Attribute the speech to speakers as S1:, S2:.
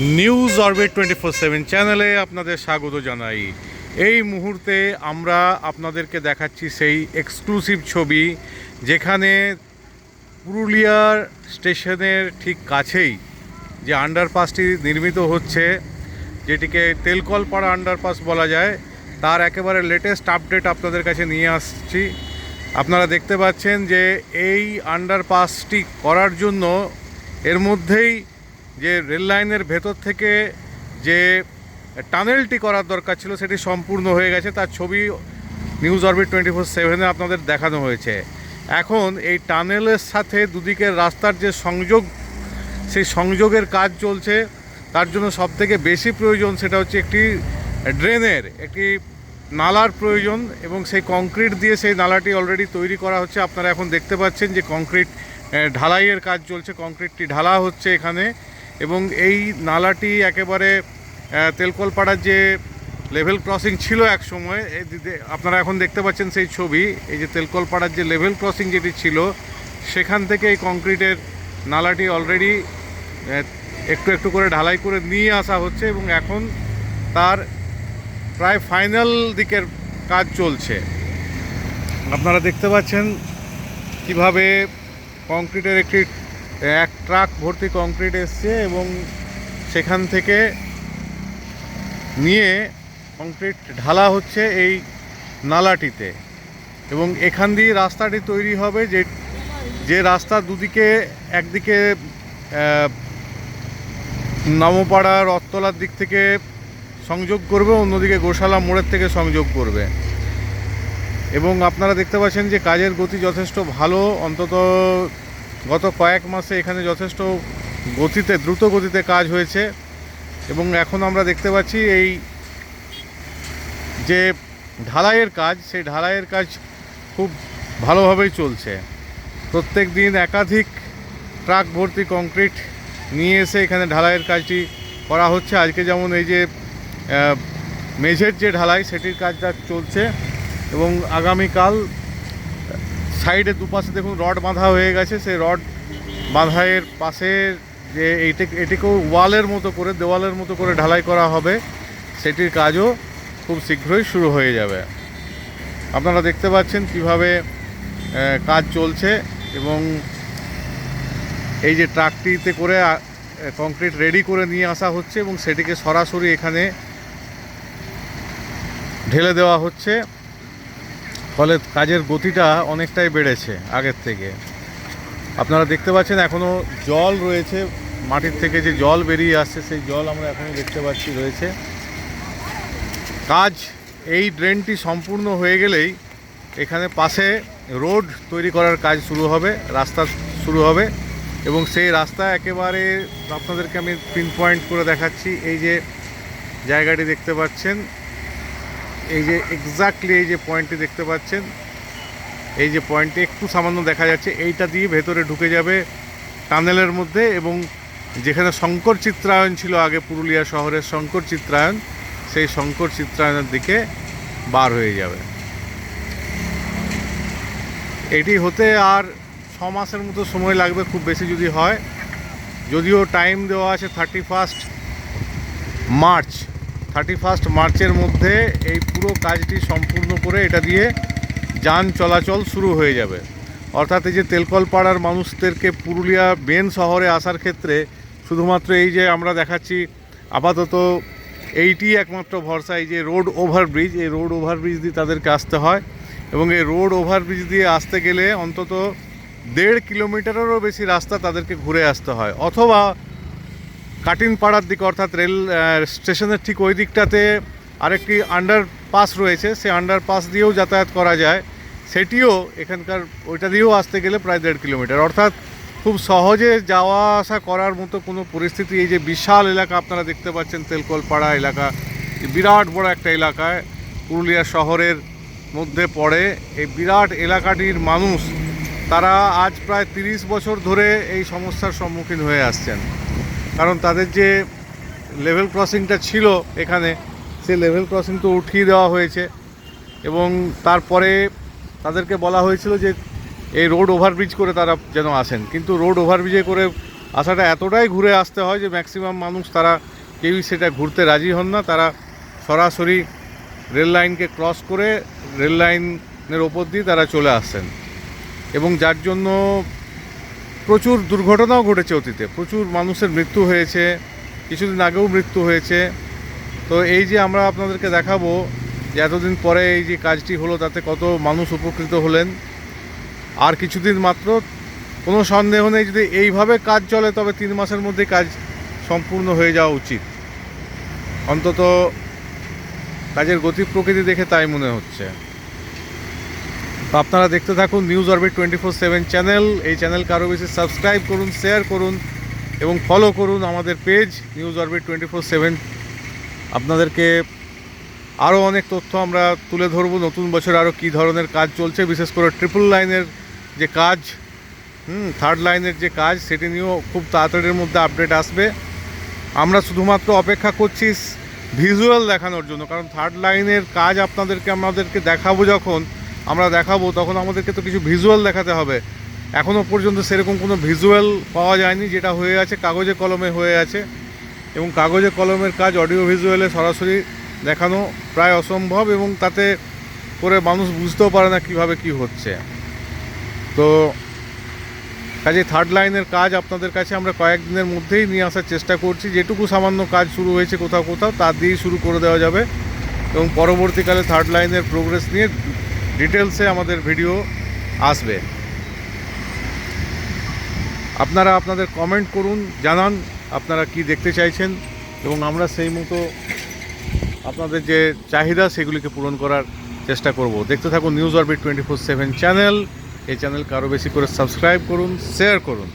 S1: News orbit twenty four seven চ্যানেলে আপনাদের স্বাগত জানাই। এই মুহূর্তে আমরা আপনাদেরকে দেখাচ্ছি সেই এক্সক্লুসিভ ছবি, যেখানে পুরুলিয়ার স্টেশনের ঠিক কাছেই যে আন্ডারপাসটি নির্মিত হচ্ছে, যেটিকে তেলকলপাড়া আন্ডারপাস বলা যায়, তার একেবারে লেটেস্ট আপডেট আপনাদের কাছে নিয়ে আসছি। আপনারা দেখতে পাচ্ছেন যে এই আন্ডারপাসটি করার জন্য এর মধ্যেই যে রেল লাইনের ভেতর থেকে যে টানেলটি করার দরকার ছিল, সেটি সম্পূর্ণ হয়ে গেছে। তার ছবি নিউজ অরবিট টোয়েন্টি ফোর সেভেনে আপনাদের দেখানো হয়েছে। এখন এই টানেলের সাথে দুদিকের রাস্তার যে সংযোগ, সেই সংযোগের কাজ চলছে। তার জন্য সবথেকে বেশি প্রয়োজন সেটা হচ্ছে একটি ড্রেনের, একটি নালার প্রয়োজন এবং সেই কংক্রিট দিয়ে সেই নালাটি অলরেডি তৈরি করা হচ্ছে। আপনারা এখন দেখতে পাচ্ছেন যে কংক্রিট ঢালাইয়ের কাজ চলছে। কংক্রিটটি ঢালা হচ্ছে এখানে। এবং এই নালাটি একেবারে তেলকলপাড়ার যে লেভেল ক্রসিং ছিল এক সময় আপনারা এখন দেখতে পাচ্ছেন সেই ছবি, এই যে তেলকলপাড়ার যে লেভেল ক্রসিং যেটি ছিল, সেখান থেকে এই কংক্রিটের নালাটি অলরেডি একটু একটু করে ঢালাই করে নিয়ে আসা হচ্ছে এবং এখন তার প্রায় ফাইনাল দিকের কাজ চলছে। আপনারা দেখতে পাচ্ছেন কীভাবে কংক্রিটের একটি এক ট্রাক ভর্তি কংক্রিট এসছে এবং সেখান থেকে নিয়ে কংক্রিট ঢালা হচ্ছে এই নালাটিতে। এবং এখান দিয়ে রাস্তাটি তৈরি হবে যে যে রাস্তা দুদিকে, একদিকে নমপাড়া, রথতলার দিক থেকে সংযোগ করবে, অন্যদিকে গোশালা মোড়ের থেকে সংযোগ করবে। এবং আপনারা দেখতে পাচ্ছেন যে কাজের গতি যথেষ্ট ভালো, অন্তত গত কয়েক মাসে এখানে যথেষ্ট গতিতে, দ্রুত গতিতে কাজ হয়েছে এবং এখন আমরা দেখতে পাচ্ছি এই যে ঢালাইয়ের কাজ, সেই ঢালাইয়ের কাজ খুব ভালোভাবেই চলছে। প্রত্যেক দিন একাধিক ট্রাক ভর্তি কংক্রিট নিয়ে এসে এখানে ঢালাইয়ের কাজটি করা হচ্ছে। আজকে যেমন এই যে মেঝের যে ঢালাই, সেটির কাজটা চলছে এবং আগামীকাল সাইডে দুপাশে দেখুন রড বাঁধা হয়ে গেছে, সেই রড বাঁধাইয়ের পাশে যে এইটি, এটিকেও ওয়ালের মতো করে, দেওয়ালের মতো করে ঢালাই করা হবে। সেটির কাজও খুব শীঘ্রই শুরু হয়ে যাবে। আপনারা দেখতে পাচ্ছেন কীভাবে কাজ চলছে এবং এই যে ট্রাকটিতে করে কংক্রিট রেডি করে নিয়ে আসা হচ্ছে এবং সেটিকে সরাসরি এখানে ঢেলে দেওয়া হচ্ছে। ফলে কাজের গতিটা অনেকটাই বেড়েছে আগের থেকে। আপনারা দেখতে পাচ্ছেন এখনও জল রয়েছে, মাটির থেকে যে জল বেরিয়ে আসছে, সেই জল আমরা এখনও দেখতে পাচ্ছি রয়েছে। কাজ এই ড্রেনটি সম্পূর্ণ হয়ে গেলেই এখানে পাশে রোড তৈরি করার কাজ শুরু হবে, রাস্তা শুরু হবে এবং সেই রাস্তা একেবারে আপনাদেরকে আমি পিন পয়েন্ট করে দেখাচ্ছি। এই যে জায়গাটি দেখতে পাচ্ছেন এই যে এক্স্যাক্টলি এই যে পয়েন্টটি দেখতে পাচ্ছেন, এই যে পয়েন্টটি একটু সামান্য দেখা যাচ্ছে, এইটা দিয়ে ভেতরে ঢুকে যাবে টানেলের মধ্যে এবং যেখানে শঙ্কর চিত্রায়ন ছিল আগে পুরুলিয়া শহরের শঙ্কর চিত্রায়ন, সেই শঙ্কর চিত্রায়নের দিকে বার হয়ে যাবে। এটি হতে আর ছ মাসের মতো সময় লাগবে খুব বেশি যদি হয়। যদিও টাইম দেওয়া আছে thirty first March thirty first মার্চের মধ্যে এই পুরো কাজটি সম্পূর্ণ করে এটা দিয়ে যান চলাচল শুরু হয়ে যাবে। অর্থাৎ এই যে তেলকলপাড়ার মানুষদেরকে পুরুলিয়া বেন শহরে আসার ক্ষেত্রে শুধুমাত্র এই যে আমরা দেখাচ্ছি আপাতত এইটি একমাত্র ভরসা, এই যে রোড ওভারব্রিজ, এই রোড ওভারব্রিজ দিয়ে তাদেরকে আসতে হয় এবং এই রোড ওভারব্রিজ দিয়ে আসতে গেলে অন্তত দেড় কিলোমিটারেরও বেশি রাস্তা তাদেরকে ঘুরে আসতে হয়। অথবা কাটিন পাড়ার দিকে অর্থাৎ রেল স্টেশনের ঠিক ওই দিকটাতে আরেকটি আন্ডার পাস রয়েছে। সেই আন্ডার পাস দিয়েও যাতায়াত করা যায়। সেটিও এখানকার, ওইটা দিয়েও আসতে গেলে প্রায় দেড় কিলোমিটার। অর্থাৎ খুব সহজে যাওয়া আসা করার মতো কোনো পরিস্থিতি, এই যে বিশাল এলাকা আপনারা দেখতে পাচ্ছেন, তেলকলপাড়া এলাকা বিরাট বড় একটা এলাকায় পুরুলিয়া শহরের মধ্যে পড়ে। এই বিরাট এলাকাটির মানুষ, তারা আজ প্রায় তিরিশ বছর ধরে এই সমস্যার সম্মুখীন হয়ে আসছেন। কারণ তাদের যে লেভেল ক্রসিংটা ছিল এখানে, সেই লেভেল ক্রসিং তো উঠিয়ে দেওয়া হয়েছে। এবং তারপরে তাদেরকে বলা হয়েছিল যে এই রোড ওভারব্রিজ করে তারা যেন আসেন। কিন্তু রোড ওভারব্রিজে করে আসাটা এতটাই ঘুরে আসতে হয় যে ম্যাক্সিমাম মানুষ তারা কেউই সেটা ঘুরতে রাজি হন না। তারা সরাসরি রেল লাইনকে ক্রস করে রেল লাইনের ওপর দিয়ে তারা চলে আসছেন এবং যার জন্য প্রচুর দুর্ঘটনাও ঘটেছে অতীতে। প্রচুর মানুষের মৃত্যু হয়েছে, কিছুদিন আগেও মৃত্যু হয়েছে। তো এই যে আমরা আপনাদেরকে দেখাবো যে এতদিন পরে এই যে কাজটি হলো, তাতে কত মানুষ উপকৃত হলেন, আর কিছুদিন মাত্র কোনো সন্দেহ নেই যদি এইভাবে কাজ চলে, তবে তিন মাসের মধ্যে কাজ সম্পূর্ণ হয়ে যাওয়া উচিত। অন্তত কাজের গতি প্রকৃতি দেখে তাই মনে হচ্ছে। তো আপনারা দেখতে থাকুন news orbit twenty four seven channel এই চ্যানেলকে আরও বেশি সাবস্ক্রাইব করুন শেয়ার করুন এবং ফলো করুন আমাদের page news orbit twenty four seven আপনাদেরকে আরও অনেক তথ্য আমরা তুলে ধরবো। নতুন বছর আরও কী ধরনের কাজ চলছে, বিশেষ করে ট্রিপল লাইনের যে কাজ, হুম থার্ড লাইনের যে কাজ, সেটি নিয়েও খুব তাড়াতাড়ির মধ্যে আপডেট আসবে। আমরা শুধুমাত্র অপেক্ষা করছি ভিজুয়াল দেখানোর জন্য, কারণ থার্ড লাইনের কাজ আপনাদেরকে, আমাদেরকে দেখাবো যখন আমরা দেখাবো, তখন আমাদেরকে তো কিছু ভিজুয়াল দেখাতে হবে। এখনও পর্যন্ত সেরকম কোনো ভিজুয়াল পাওয়া যায়নি, যেটা হয়ে আছে কাগজে কলমে হয়ে আছে। এবং কাগজে কলমের কাজ অডিও ভিজুয়ালে সরাসরি দেখানো প্রায় অসম্ভব এবং তাতে করে মানুষ বুঝতেও পারে না কীভাবে কি হচ্ছে। তো কাজে থার্ড লাইনের কাজ আপনাদের কাছে আমরা কয়েকদিনের মধ্যেই নিয়ে আসার চেষ্টা করছি। যেটুকু সামান্য কাজ শুরু হয়েছে কোথাও কোথাও, তা দিয়েই শুরু করে দেওয়া যাবে। এবং পরবর্তীকালে থার্ড লাইনের প্রোগ্রেস নিয়ে ডিটেলসে আমাদের ভিডিও আসবে। আপনারা আপনাদের কমেন্ট করুন, জানান আপনারা কি দেখতে চাইছেন এবং আমরা সেই মতো আপনাদের যে চাহিদা সেগুলিকে পূরণ করার চেষ্টা করব। দেখতে থাকুন news orbit twenty four seven channel এই চ্যানেল আরও বেশি করে সাবস্ক্রাইব করুন শেয়ার করুন।